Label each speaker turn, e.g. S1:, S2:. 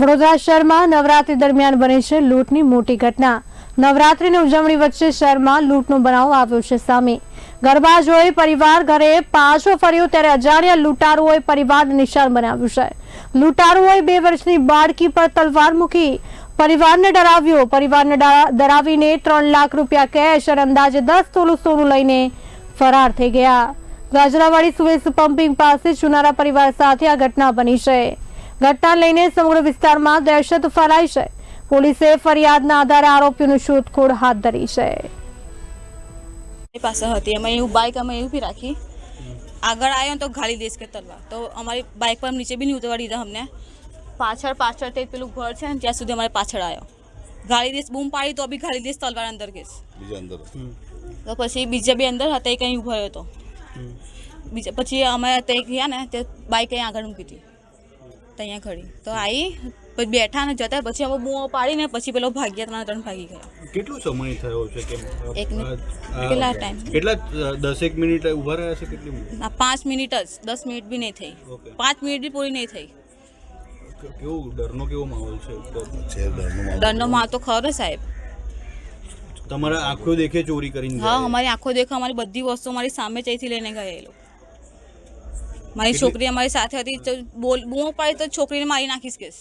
S1: વડોદરા શહેરમાં નવરાત્રી દરમિયાન બની છે લૂંટની મોટી ઘટના. નવરાત્રીની ઉજવણી વચ્ચે શહેરમાં લૂંટનો બનાવ આવ્યો છે સામે. ગરબા જોઈ પરિવાર ઘરે પાછો ફર્યો ત્યારે અજાણ્યા લૂંટારુઓએ પરિવારને નિશાન બનાવ્યું છે. લૂંટારુઓએ બે વર્ષની બાળકી પર તલવાર મૂકી પરિવારને ડરાવ્યો. પરિવારને ડરાવીને ત્રણ લાખ રૂપિયા કેશ અને અંદાજે દસ તોલું સોનું લઈને ફરાર થઈ ગયા. ગાજરાવાડી સુએસ પમ્પિંગ પાસે ચુનારા પરિવાર સાથે આ ઘટના બની છે. ઘટના લઈને સમગ્ર વિસ્તારમાં દહેશત ફેલાઈ છે. પોલીસે ફરિયાદના આધારે આરોપીઓની શોધખોળ હાથ ધરી છે.
S2: પાસે હતી. અમે એવું બાઇક અમે એવું બી રાખી. આગળ આવ્યો ને તો ગાળી દઈશ કે તલવાર. તો અમારી બાઇક પર નીચે બી નહીં ઉતરવા દીધા અમને. પાછળ પાછળ તે પેલું ઘર છે ને ત્યાં સુધી અમારે પાછળ આવ્યો ગાળી દઈશ બૂમ પાડી તો બી ગાળી દઈશ તલવાર અંદર ગઈશ
S3: બીજા અંદર
S2: તો પછી બીજા બી અંદર હતા એ કંઈ ઊભો હતો બીજા પછી અમે તે ગયા ને તે બાઇક અહીં આગળ મૂકી હતી. તો અહીંયા ખડી તો આવી પછી બેઠા ને જતા પછી અમે બૂમો પાડીને પછી પેલો ભાગ્યા ત્રણ ત્રણ ભાગી ગયા.
S4: કેટલો સમય થયો છે કે
S2: એક મિનિટ. કેટલા ટાઈમ
S4: કેટલા દસેક મિનિટ ઊભા રહ્યા છે કેટલી મિનિટ?
S2: ના પાંચ મિનિટ જ. દસ મિનિટ બી નહીં થઈ. પાંચ મિનિટ બી પૂરી નહીં થઈ.
S4: કેવો કેવું ડરનો કેવો માહોલ છે?
S3: ડરનો માહોલ.
S2: તો ખરો સાહેબ.
S4: તમારા આંખો દેખે ચોરી કરીને
S2: હા અમારી આંખો દેખો અમારી બધી વસ્તુ અમારી સામે ચઈથી લઈને ગયા એ લોકો મારી છોકરી અમારી સાથે હતી તો બોલ બૂમો પાડી તો છોકરીને મારી નાખીશ કેસ.